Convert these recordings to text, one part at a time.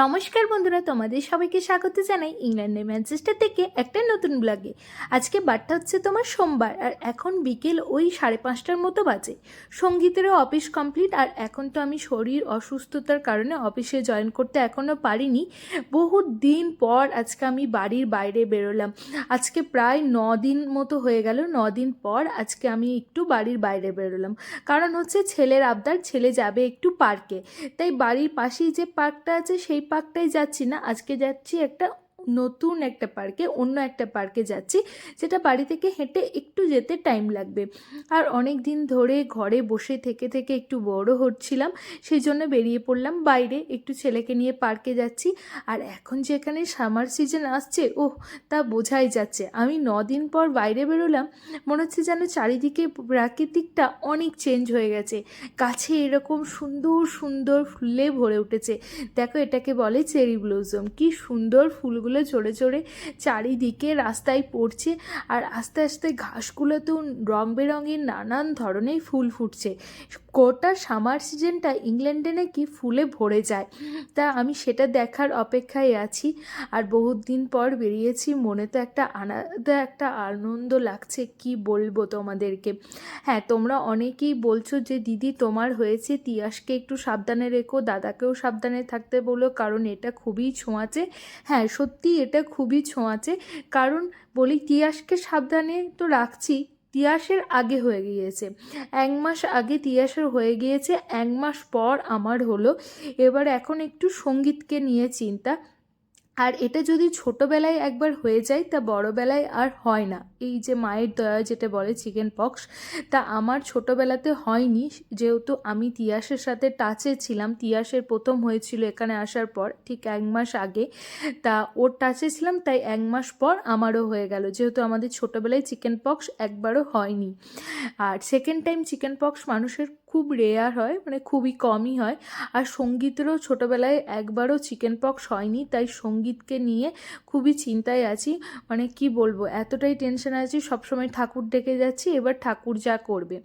নমস্কার বন্ধুরা, তোমাদের সবাইকে স্বাগত জানাই ইংল্যান্ডের ম্যানচেস্টার থেকে একটা নতুন ব্লগে আজকে বারটা হচ্ছে তোমার সোমবার, আর এখন বিকেল ওই সাড়ে পাঁচটার মতো বাজে। সঙ্গীতেরও অফিস কমপ্লিট আর এখন তো আমি শরীর অসুস্থতার কারণে অফিসে জয়েন করতে এখনও পারিনি। বহু দিন পর আজকে আমি বাড়ির বাইরে বেরোলাম। আজকে প্রায় ন দিন মতো হয়ে গেল ন দিন পর আজকে আমি একটু বাড়ির বাইরে বেরোলাম। কারণ হচ্ছে ছেলের আবদার, ছেলে যাবে একটু পার্কে। তাই বাড়ির পাশেই যে পার্কটা আছে, সেই পার্কটাই যাচ্ছি না। আজকে যাচ্ছি একটা নতুন একটা পার্কে, অন্য একটা পার্কে যাচ্ছি, যেটা বাড়ি থেকে হেঁটে একটু যেতে টাইম লাগবে। আর অনেক দিন ধরে ঘরে বসে থেকে থেকে একটু বড় হচ্ছিলাম সেই জন্য বেরিয়ে পড়লাম বাইরে, একটু ছেলেকে নিয়ে পার্কে যাচ্ছি। আর এখন যে এখানে সামার সিজন আসছে, ওহ, তা বোঝাই যাচ্ছে। আমি দিন পর বাইরে বেরোলাম, মনে হচ্ছে যেন চারিদিকে প্রাকৃতিকটা অনেক চেঞ্জ হয়ে গেছে। গাছে এরকম সুন্দর সুন্দর ফুলে ভরে উঠেছে। দেখো এটাকে বলে চেরি ব্লজম কি সুন্দর ফুলগুলো চড়ে চড়ে চারিদিকে রাস্তায় পড়ছে আর আস্তে আস্তে ঘাসগুলোতেও রং বেরঙের নানান ধরনের ফুল ফুটছে। গোটা সামার সিজনটা ইংল্যান্ডে নাকি ফুলে ভরে যায়। তা আমি সেটা দেখার অপেক্ষায় আছি আর বহুত দিন পর বেরিয়েছি, মনে তো একটা আলাদা একটা আনন্দ লাগছে, কি বলব তোমাদেরকে? হ্যাঁ তোমরা অনেকেই বলছো যে, দিদি, তোমার হয়েছে, তিয়াসকে একটু সাবধানে রেখো, দাদাকেও সাবধানে থাকতে বলো, কারণ এটা খুবই ছোঁয়াচে। হ্যাঁ সত্যি এটা খুবই ছোঁয়াচে কারণ বলি তিয়াসকে সাবধানে তো রাখছি, তিয়াসের আগে হয়ে গিয়েছে। এক মাস আগে তিয়াসের হয়ে গিয়েছে, এক মাস পর আমার হলো। এবার এখন একটু সঙ্গীতকে নিয়ে চিন্তা। আর এটা যদি ছোটোবেলায় একবার হয়ে যায়, তা বড়োবেলায় আর হয় না। এই যে মায়ের দয়া যেটা বলে চিকেন পক্স, তা আমার ছোটোবেলাতে হয়নি। যেহেতু আমি তিয়াসের সাথে টাচে ছিলাম, তিয়াসের প্রথম হয়েছিল এখানে আসার পর, ঠিক এক মাস আগে। তা ওর টাচে ছিলাম, তাই এক মাস পর আমারও হয়ে গেল। যেহেতু আমাদের ছোটোবেলায় চিকেন পক্স একবারও হয়নি। আর সেকেন্ড টাইম চিকেন পক্স মানুষের খুব রেয়ার হয় মানে খুবই কমই হয়। আর সঙ্গীতেরও ছোটোবেলায় একবারও চিকেন পক্স হয়নি, তাই সঙ্গীতকে নিয়ে খুবই চিন্তায় আছি। মানে কি বলব, এতটাই টেনশন আছি, সবসময় ঠাকুর ডেকে যাচ্ছি, এবার ঠাকুর যা করবে।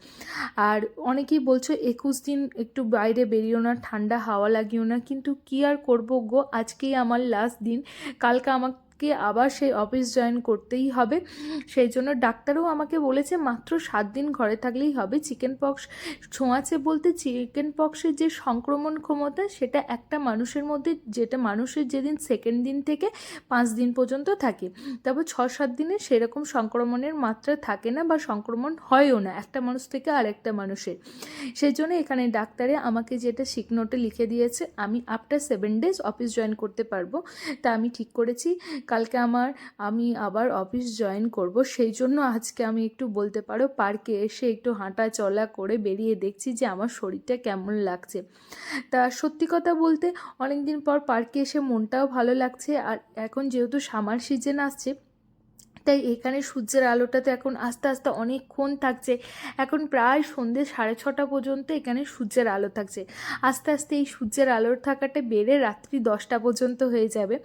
আর অনেকেই বলছো, একুশ দিন একটু বাইরে বেরিও না, ঠান্ডা হাওয়া লাগিও না, কিন্তু কি আর করব গো? আজকেই আমার লাস্ট দিন। কালকে আমাকে আবার সেই অফিস জয়েন করতেই হবে। সেই জন্য ডাক্তারও আমাকে বলেছে, মাত্র সাত দিন ঘরে থাকলেই হবে। চিকেন পক্স ছোঁয়াচে বলতে চিকেন পক্সের যে সংক্রমণ ক্ষমতা, সেটা একটা মানুষের মধ্যে, যেটা মানুষের যেদিন সেকেন্ড দিন থেকে পাঁচ দিন পর্যন্ত থাকে। তারপর ছ, সাত দিনে সেরকম সংক্রমণের মাত্রা থাকে না বা সংক্রমণ হয়ও না, একটা মানুষ থেকে আরেকটা মানুষের। সেই জন্য এখানে ডাক্তারে আমাকে যেটা সিক নোটে লিখে দিয়েছে, আমি after seven days office join করতে পারব। তা আমি ঠিক করেছি। কালকে আমার, আমি আবার অফিস জয়েন করব। সেই জন্য আজকে আমি একটু বলতে পারো পার্কে এসে একটু হাঁটা চলা করে বেরিয়ে দেখছি যে আমার শরীরটা কেমন লাগছে। তা সত্যি কথা বলতে অনেক দিন পর পার্কে এসে মনটাও ভালো লাগছে। আর এখন যেহেতু সামার সিজন আসছে তাই এখানে সূর্যের আলোটা তো এখন আস্তে আস্তে অনেকক্ষণ থাকছে। এখন প্রায় সন্ধ্যে সাড়ে ছটা পর্যন্ত এখানে সূর্যের আলো থাকছে। আস্তে আস্তে এই সূর্যের আলোর থাকাটা বেড়ে রাত্রি দশটা পর্যন্ত হয়ে যাবে।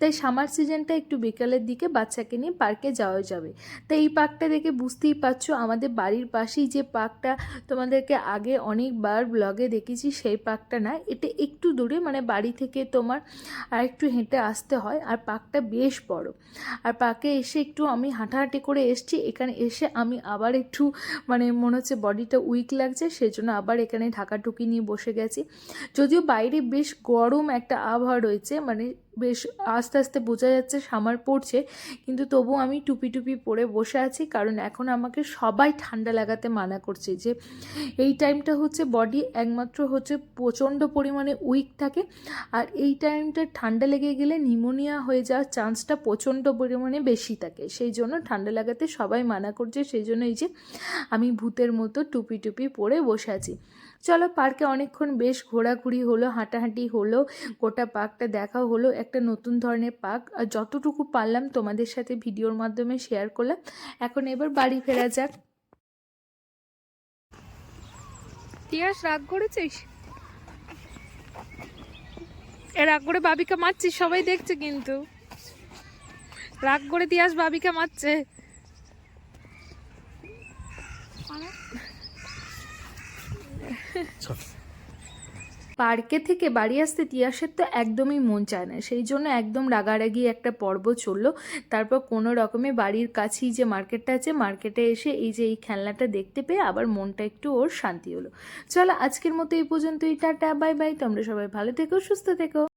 তাই সামার সিজনটা একটু বিকালের দিকে বাচ্চাকে নিয়ে পার্কে যাওয়া যাবে। তাই এই পার্কটা দেখে বুঝতেই পারছ, আমাদের বাড়ির পাশেই যে পার্কটা তোমাদেরকে আগে অনেকবার ব্লগে দেখেছি, সেই পার্কটা না। এটা একটু দূরে মানে বাড়ি থেকে তোমার আর একটু হেঁটে আসতে হয়। আর পার্কটা বেশ বড়। আর পার্কে এসে একটু আমি হাঁটাহাঁটি করে এসছি, এখানে এসে আমি আবার একটু মানে মনে হচ্ছে বডিটা উইক লাগছে, সেজন্য আবার এখানে ঢাকা টুকি নিয়ে বসে গেছি। যদিও বাইরে বেশ গরম একটা আবহাওয়া রয়েছে মানে বেশ আস্তে আস্তে বোঝা যাচ্ছে সামার পড়ছে, কিন্তু তবু আমি টুপি টুপি পরে বসে আছি, কারণ এখন আমাকে সবাই ঠান্ডা লাগাতে মানা করছে যে এই টাইমটা হচ্ছে বডি একমাত্র হচ্ছে প্রচণ্ড পরিমাণে উইক থাকে, আর এই টাইমটা ঠান্ডা লেগে গেলে নিউমোনিয়া হয়ে যাওয়ার চান্সটা প্রচণ্ড পরিমাণে বেশি থাকে, সেই জন্য ঠান্ডা লাগাতে সবাই মানা করছে, সেই জন্য এই যে আমি ভূতের মতো টুপি টুপি পরে বসে আছি। চলো পার্কে অনেকক্ষণ বেশ ঘোরাঘুরি হলো, হাঁটাহাঁটি হলো, গোটা পার্কটা দেখা হলো, একটা নতুন ধরনের পার্ক। আর যতটুকু পারলাম তোমাদের সাথে ভিডিওর মাধ্যমে শেয়ার করলাম। এখন এবার বাড়ি ফেরা যাক। তিয়াস, রাগ করেছিস? এ, রাগ করে বাবিকা মারছিস, সবাই দেখছে কিন্তু। রাগ করে তিয়াস বাবিকা মারছে। পার্কে থেকে বাড়ি আসতে তিয়াসের তো একদমই মন চায় না। সেই জন্য একদম রাগারাগি একটা পর্ব চলল। তারপর কোনো রকমে বাড়ির কাছেই যে মার্কেটটা আছে, মার্কেটে এসে এই যে এই খেলনাটা দেখতে পেয়ে আবার মনটা একটু ওর শান্তি হলো। চলো আজকের মতো এই পর্যন্তই। Tata, bye bye. তোমরা সবাই ভালো থেকো, সুস্থ থেকো।